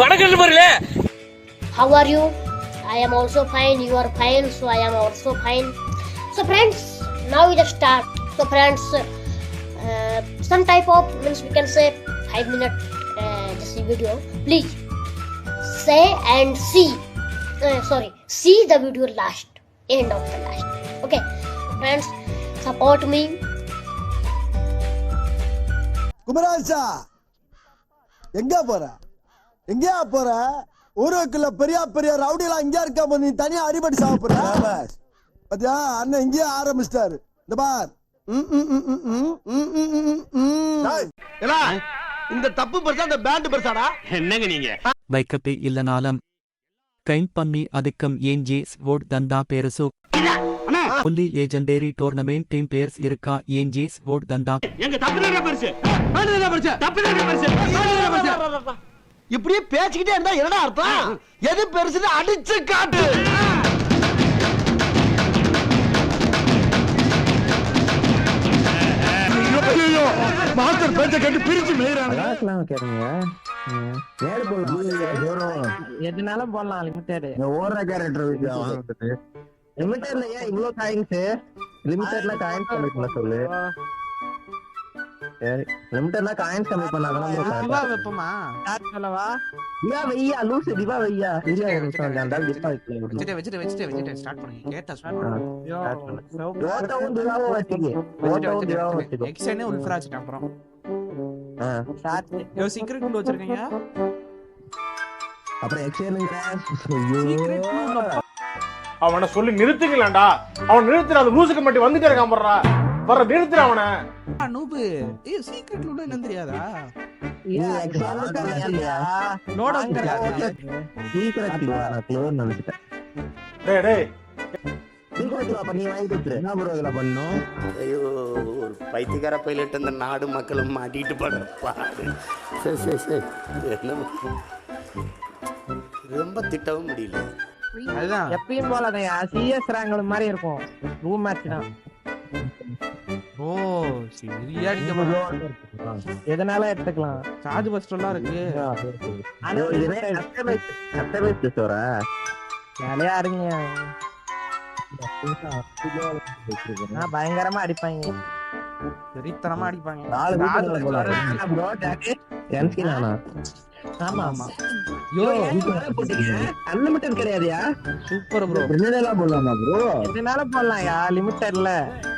வணக்கம் நண்பர்களே have are you I am also fine you are fine so I am also fine so friends now it start so friends some type of means we can say five minute just video please say and see sorry see the video last end of the life. Okay, friends, support me. குமராஜா எங்க போற எங்கேயா போற? ஊருக்குள்ள பெரிய பெரிய rowdy எல்லாம் இங்கே இருக்க நீ தனியா அடிபடி சாப்பிட போற பாத்தியா? அண்ணன் இங்கேயே ஆரம்பிச்சிட்டாரு. இந்த பார். இந்த தப்பு பெருசா இந்த பேண்ட் பெருசாடா? என்னங்க நீங்க? வைக்கப்பு இல்லனாலும் கைம் பண்ணி அதுக்கம் ஏன் ஜேஸ் ஓட் தந்தா பேரசு? புள்ளி ஏஜெண்டரி டோர்னமெண்ட் டீம் பேர்ஸ் இருக்கா? ஏன் ஜேஸ் ஓட் தந்தா? எங்க தப்பு பெருசு? தப்பு பெருசு? இப்படியே பேசிக்கிட்டே இருந்தா என்னடா அர்த்தம்? எது பெருசுன்னு அடிச்சு காட்டு. மாஸ்டர் பேச்ச கேட்டு பிரிச்சு நேரு போடலாம். எதுனாலும் போடலாம் லிமிட்டட் ஓடுற கேரக்டர் லிமிட்டட்ல ஏன் இவ்வளவு காயின்ஸ் லிமிட்டட்ல காயின்ஸ் கம்மி பண்ண சொல்லு. சரி. லிமிட்டட்ல காயின்ஸ் கம்மி பண்ணாதான் வெப்பமா? சொல்லவா? திவா வெய்யா லூசு திவா வெய்யா. இல்ல நிமிஷம் அந்த திவா வச்சுட்டு. வச்சுட்டு வச்சுட்டு வச்சுட்டு ஸ்டார்ட் பண்ணுங்க. கேட்டா ஸ்டார்ட் ஓட்டவும் திவாவும் வச்சுக்கு ஓட்டவும் திவாவும் வச்சுக்கோ எக்ஸ்டெனே உல்ஃபரா வச்சுட்டேன் அப்புறம். ஆ. யோ சீக்ரெட் குண்டு வச்சிருக்கீங்க? அப்புறம் சீக்ரெட் அவனை சொல்லி நிறுத்துங்களேன்டா. அவன் நிறுத்துற அந்த லூசுக்கு மட்டும் வந்துட்டே இருக்கான் போடுறா. வர நிறுத்துற அவன. நூபு. ஏய் சீக்ரெட் லூட் என்ன தெரியாதா? லோடா தெரியாதா? சீக்ரெட் பைத்தியக்கார பைலட் நாடு மக்களும் மாட்டிட்டு படுறப்பா சரி சரி சரி. ரொம்ப திட்டவும் முடியல. அதுதான். எப்பயும் போல சிஎஸ் ரேங்க் மாதிரி இருக்கும். ரூம் மேட்ச் தான். ஓ சரியா எதனால எடுத்துக்கலாம்? சார்ஜ் பஸ்ட் எல்லாம் இருக்கு. ஆனா இதுவே கட்டமைப்பு சோரா ஜாலியா இருங்க. பயங்கரமா அடிப்பாங்க. சரித்தனமா அடிப்பாங்க. ஆமா. ஆமா. யோ. கிடையாதுயா? சூப்பர் ப்ரோ என்னெல்லாம் போடலாமா ப்ரோ இதனால போடலாம் யா? லிமிட்டட்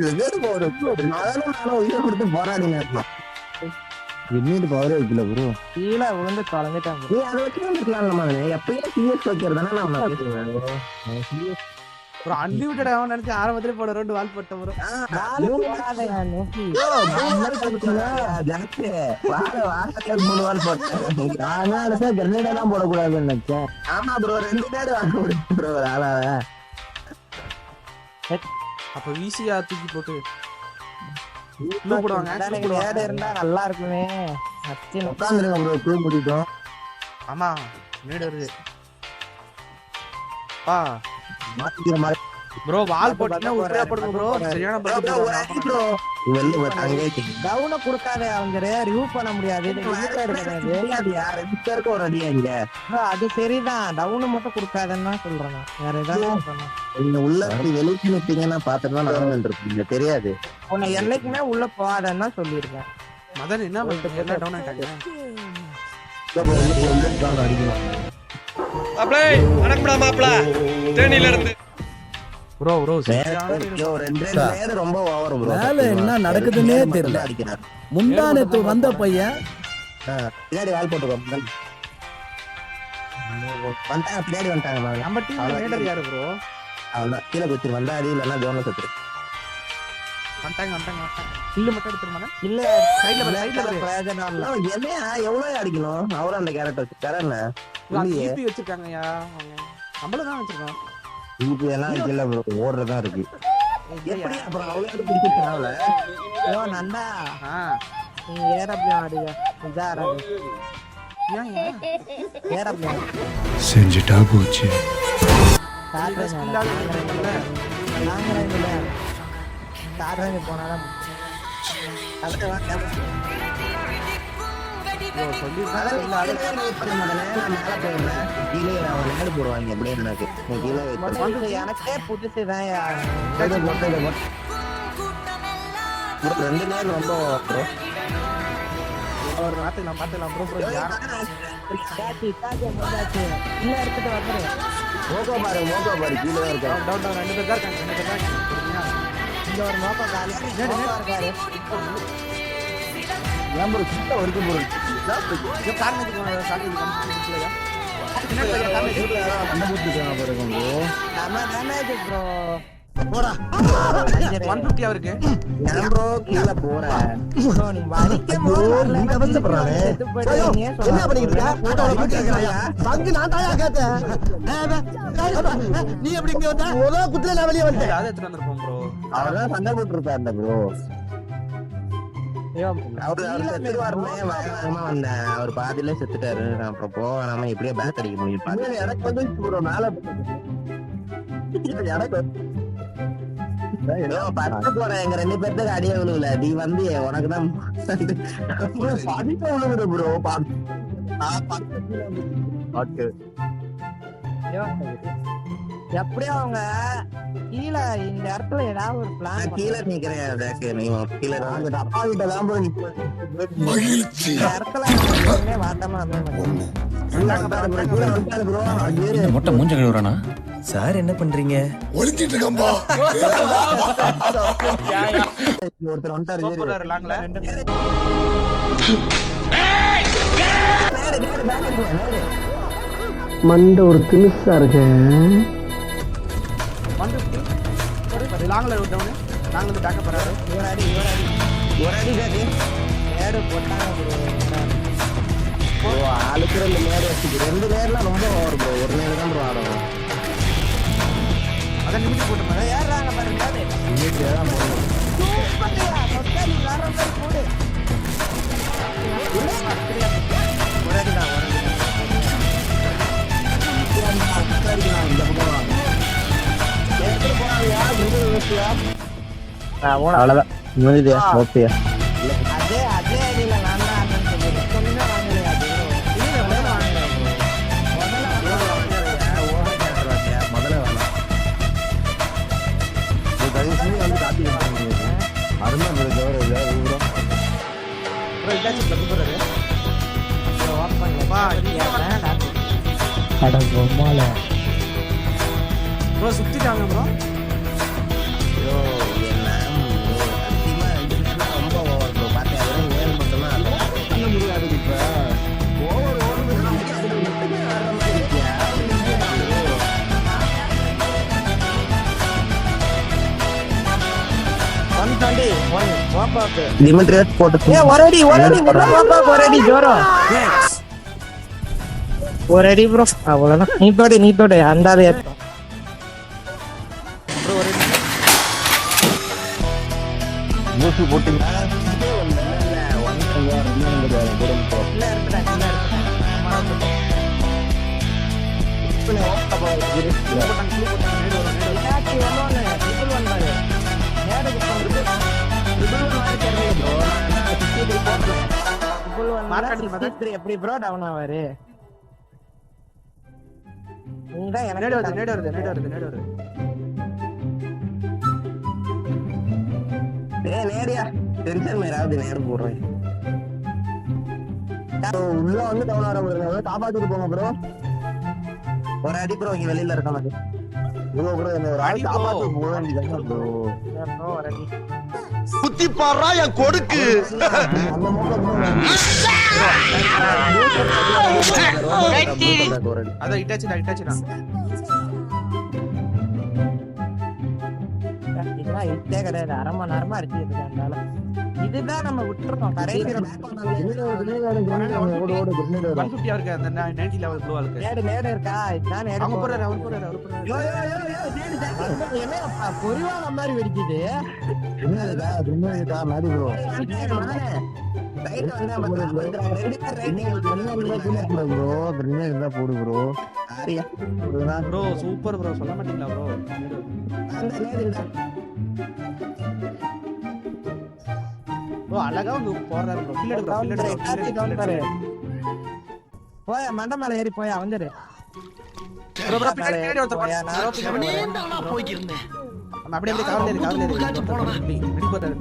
இது உயிரை கொடுத்து போராடினா இருந்தோம் விண்ணிட்டு ப்ரோ கீழே விழுந்து கலந்துட்டாங்க நம்ம எப்பயும் சிஎஸ் வைக்கிறதானே நான் பேசுவேன் ஒரு அன்லிமிட்டட் போட ரெண்டு வால் போட்ட ஒரு மூணு வால் போட்டேன். ஆனா எல்லாம் போடக்கூடாதுன்னு நினைச்சேன். ஆமா ப்ரோ ரெண்டு நேரம் வாங்க முடியும் ப்ரோ அப்ப வீசியா தூக்கி போட்டு நல்லா இருக்குமே. உட்காந்துருங்க ப்ரோ க்ளூ முடிட்டோம் ஆமா வீடு வருது. பா மாத்திக்கிற மாதிரி. ப்ரோ வால் போட்டீங்கன்னா உட்ரா போடுங்க ப்ரோ சரியான ப்ரோ கவுன குடுக்காத அவங்க ரிமூவ் பண்ண முடியாது. இருக்க ஒரு அடியா இங்க? அது சரிதான். டவுன மட்டும் குடுக்காதன்னா சொல்றேன் வேற ஏதாவது நீங்க உள்ள வெளியே நிப்பீங்கன்னா பாத்துட்டு நான் இருப்பீங்க தெரியாது. உன்னை என்னைக்குமே உள்ள போகாதன்னா சொல்லிருக்கேன் மதன் என்ன பண்ணிட்டு டவுன் இருந்து. ப்ரோ ப்ரோ வேலை என்ன நடக்குதுன்னே தெரியல. முந்தானத்து வந்த பையன். பின்னாடி வால் போட்டுக்கோ வந்தாங்க பின்னாடி வந்துட்டாங்க நம்ம கீழே குத்திரு வந்தா அது இல்லைன்னா ஜோன்ல செத்துரு. வந்துட்டாங்க எவ்வளவு அடிக்கணும்? அவரும் அந்த கேரக்டர் வச்சு. தரேன் ஜிபி எல்லாம் இல்ல ப்ரோ ஓடுறதா இருக்கு எப்படி அப்புறம் அவ்வளவு பிடிச்சிருக்காங்கள ஐயோ நந்தா ஆ நீ ஏரோப்ளேன் ஆடுங்க இதா ஏன் ஏரோப்ளேன் செஞ்சுட்டா போச்சு காட்டுறேன் போனாதான் அடுத்த போடுவாங்க அப்படியே எனக்கு எனக்கே புதுசு தான் போடு, போடு, போடு, போடு. bro, ரெண்டு நேரம் ரொம்ப. ஒரு பாத்துக்கலாம் பாத்துக்கலாம் ப்ரோ ப்ரோ இல்ல எடுத்துட்டு வந்துரு மோக்கோ பாரு மோக்கோ பாரு கீழே தான் இருக்கா டவுன் டவுன் ரெண்டு பேர் தான் இருக்காங்க ரெண்டு பேர் தான் இருக்காங்க புரியுதுங்களா? இங்க ஒரு நோக்கம் காலி இருக்காரு ஏன் கிட்ட வரைக்கும் ப்ரோ நீ எப்படி இங்க வந்த? முதல் குத்துல நான் வெளியே வந்தேன். அதை எடுத்துட்டு வந்திருப்போம் ப்ரோ அவர்தான் சண்டை போட்டுருப்பாரு ப்ரோ வந்தேன் அவர் பாதியில செத்துட்டாரு. நான் அப்புறம் போக நாம எப்படியோ பேக் அடிக்க முடியும். எனக்கு வந்து மேல பத்து போறேன். எங்க ரெண்டு பேர்த்துக்கு அடியே விழுவுல நீ வந்து உனக்கு தான் விழுவுது ப்ரோ ஐயோ. எப்படியும் அவங்க கீழே இந்த இடத்துல ஏதாவது ஒரு பிளான் நான் கீழே நிக்கிறேன் நீ கீழே தான். அப்பா கிட்ட தான் ப்ரோ இந்த இடத்துல எப்பவுமே வாட்டமா ப்ரோ மொட்டை மூஞ்ச கழுவுறானா? சார் என்ன பண்றீங்க? ஒருத்தர் வந்துட்டாரு. மண்டை ஒரு திமிசா இருக்கு ஃபிஃப்டி லாங்ல டவுன் லாங்ல இருந்து பேக்கப் வராரு. ஒரு அடி ஒரு அடி. ஒரு அடி காட்டி நேரு போட்டாங்க ப்ரோ ப்ரோ ஆளுக்கு ரெண்டு நேர் வச்சுக்கு. ரெண்டு நேர்லாம் ரொம்ப ஓவர் ப்ரோ ஒரு நேர் தான் ப்ரோ ஆடும். அதை நிமிஷம் போட்டு ஏறாங்க பாருங்க நேரு. வீட்டுல தான் போகணும். ஒரு அடி தான் ஒரு அடி அவ்வளவுதான் முடியுதுயா ஓகேயா அதே அதே அடியில நான் தான் ஆடுறேன்னு சொல்லிடு. சொன்னா வாங்கலையா one, walk out. டிமிட்ரியஸ் போட்டு ஏய், ஒரு அடி ஒரு அடி ஒரு walk out, ஒரு அடி ஜோரம் ஒரு அடி triple one Mark ல அடிச்சு பார்த்தா? 63 எப்படி ப்ரோ டவுன் ஆவாரு? நீதான் எனக்கு வருது. நேடு வருது நேடு வருது நேடு வருது. ஏய், நேரியா. டென்ஷன் மேராவது நேரம் போடுறேன் bro, உள்ள வந்து டவுன் ஆகிற காப்பாத்திட்டு போங்க ப்ரோ ஒரு அடி ப்ரோ இங்க வெளியில இருக்க குத்தி பாடுறா என் கொடுக்கு. அதான் இட்டாச்சுடா இட்டாச்சுடா. ஹிட்டே கிடையாது. அரை மணி நேரமா அந்த ஆளை. இதுதான் நம்ம விட்டுறோம். கடைசி ஓடு ஓடு grenade வரும். ஒன் ஃபிஃப்டியா இருக்கு. அந்த நைன்டி லெவல் ப்ளூவா இருக்கு நேடு நேடு இருக்கா? இதுதான் நேடு அவங்க போடுறேன் போறாரு அவர் போறாரு அவர் போறாரு. யோ யோ யோ யோ நேடு ஜாக்கி என்னப்பா பொறிவான மாதிரி வெடிக்குது. பேர் போடு bro. grenade இருந்தா போடு bro. ஆரியா. போடுனா? ப்ரோ சூப்பர் ப்ரோ சொல்ல மாட்டீங்களா ப்ரோ ப்ரோ அழகா வந்து போறாரு ப்ரோ டவுன் பாரு டவுன் பாரு எடுக்கிறோம். போயா மண்டை மேல ஏறி போயா வந்துரு. ப்ரோ ப்ரோ பின்னாடி பின்னாடி ஒருத்தர் போயா, நான் ப்ரோ பின்னாடி போய்க்கிருந்தேன் நம்ம அப்படியே அப்படியே கவர்ல இரு கவர்ல இரு ரெடி போறாரு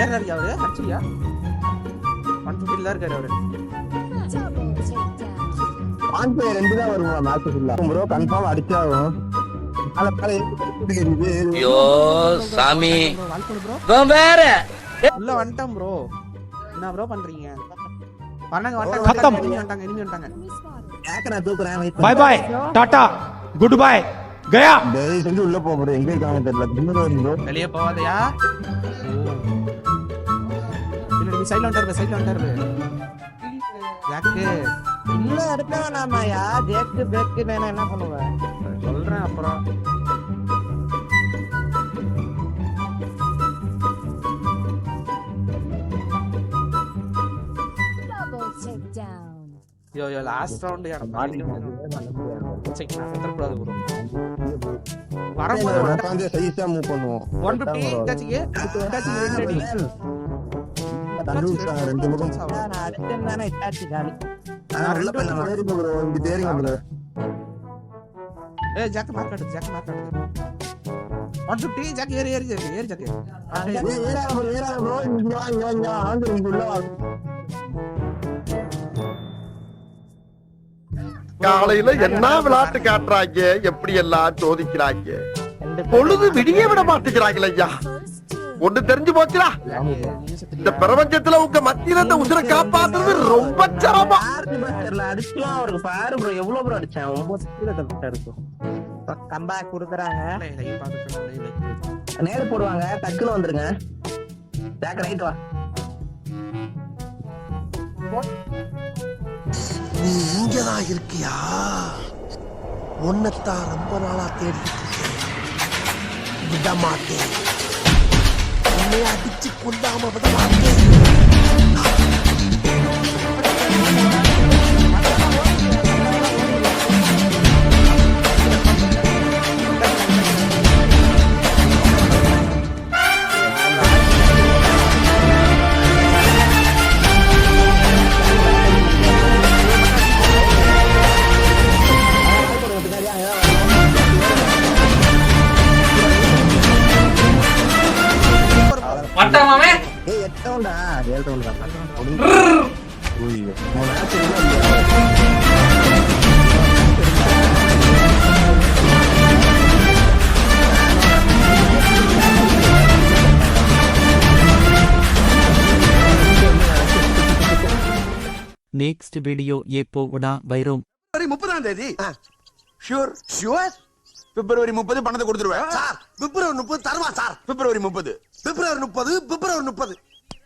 ஏறாரு அவரு? அடிச்சியா இருக்காரு அவரு. ரெண்டு தான் வருமா அடிச்சாகும். ஐயோ சாமி. போடு ப்ரோ வேற. உள்ள வந்துட்டோம் ப்ரோ என்ன ப்ரோ பண்றீங்க? பண்ணாங்க. வந்துட்டாங்க இனிமே வந்துட்டாங்க இனிமே வந்துட்டாங்க நான் தூக்குறேன் பாய் பண்ணு. பாய் டாடா குட் பை கயா தயவு செஞ்சு உள்ள போ bro. எங்க இருக்காங்க தெரியல. வரும் bro. வெளியே போவாதயா பின்னாடி சைடுல வந்துட்டாரு சைடுல வந்துட்டாரு ஜாக்கு. உள்ள எடுக்க வேணாமாயா ஜேக்கு பேக்கு வேணா என்ன பண்ணுவேன்? சொல்றேன் அப்புறம். யோ யோ லாஸ்ட் ரவுண்ட் எனக்கு செக் நான் செத்துறக்கூடாது ப்ரோ வரும்போது உட்காந்து size ஆ move பண்ணுவோம். ஒன் ஃபிஃப்டி டச்சுக்கு டச்சுக்கு ரெண்டு அடி கண்டுபிடிச்சாங்க ரெண்டு பக்கம். நான் அடிச்சேன் தானே இட்டாச்சு காலி உள்ள bro. இங்கிட்டு ஏறிங்க bro. ஏய் ஜாக் மார்க் அடி ஜாக் மார்க் அடி ஒன் ஃபிஃப்டி ஜாக் ஏறி ஏறி ஜாக் ஏறி ஜாக். இங்க வா, இங்க வா, இங்க வா. இங்க உள்ள வா. காலையில என்ன விளையாட்டு காட்டுறாங்க? எப்படி எல்லாம் சோதிக்கிறாங்க? பொழுது விடிய விட மாட்டேங்கிறாங்களே ஐயா. ஒண்ணு தெரிஞ்சு போச்சுடா. இந்த பிரபஞ்சத்துல உங்க மத்தியில இந்த உசுரை காப்பாத்துறது ரொம்ப சிரமம். ஆர்த்தி அடிச்சுலாம் அவருக்கு பாரு ப்ரோ எவ்வளவு ப்ரோ அடிச்சேன் ஒன்பது இருக்கும் கம்பேக் கொடுக்குறாங்க நேரு போடுவாங்க. டக்குன்னு வந்துருங்க. ஜாக்க ரைட் வா. நீ இங்கதான் இருக்கியா? உன்னைத்தான் ரொம்ப நாளா தேடிட்டு இருக்கேன். விட மாட்டேன் உன்னை அடிச்சு கொண்டாம விட மாட்டேன் வட்டமாமே ஏய், எட்டு round ஆ? ஏழு round தான். ஐயோ, மூணு match இல்ல. நெக்ஸ்ட் வீடியோ எப்போ விடா வைரோம்? பிப்ரவரி முப்பதாம் தேதி. ஷூர் ஷூர் பிப்ரவரி முப்பது பணத்தை கொடுத்துருவேன். சார். பிப்ரவரி முப்பது தருவா சார்? பிப்ரவரி முப்பது. பிப்ரவரி முப்பது பிப்ரவரி முப்பது.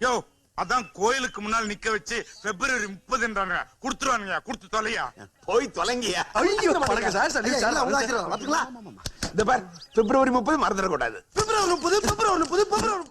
யோ அதான் கோயிலுக்கு முன்னால் நிக்க வச்சு பிப்ரவரி முப்பதுன்றாங்க குடுத்துருவானுங்க குடுத்து தொலையா? போய் தொலைங்கியா இந்த பார் பிப்ரவரி முப்பது மறந்துடக்கூடாது. பிப்ரவரி முப்பது பிப்ரவரி முப்பது பிப்ரவரி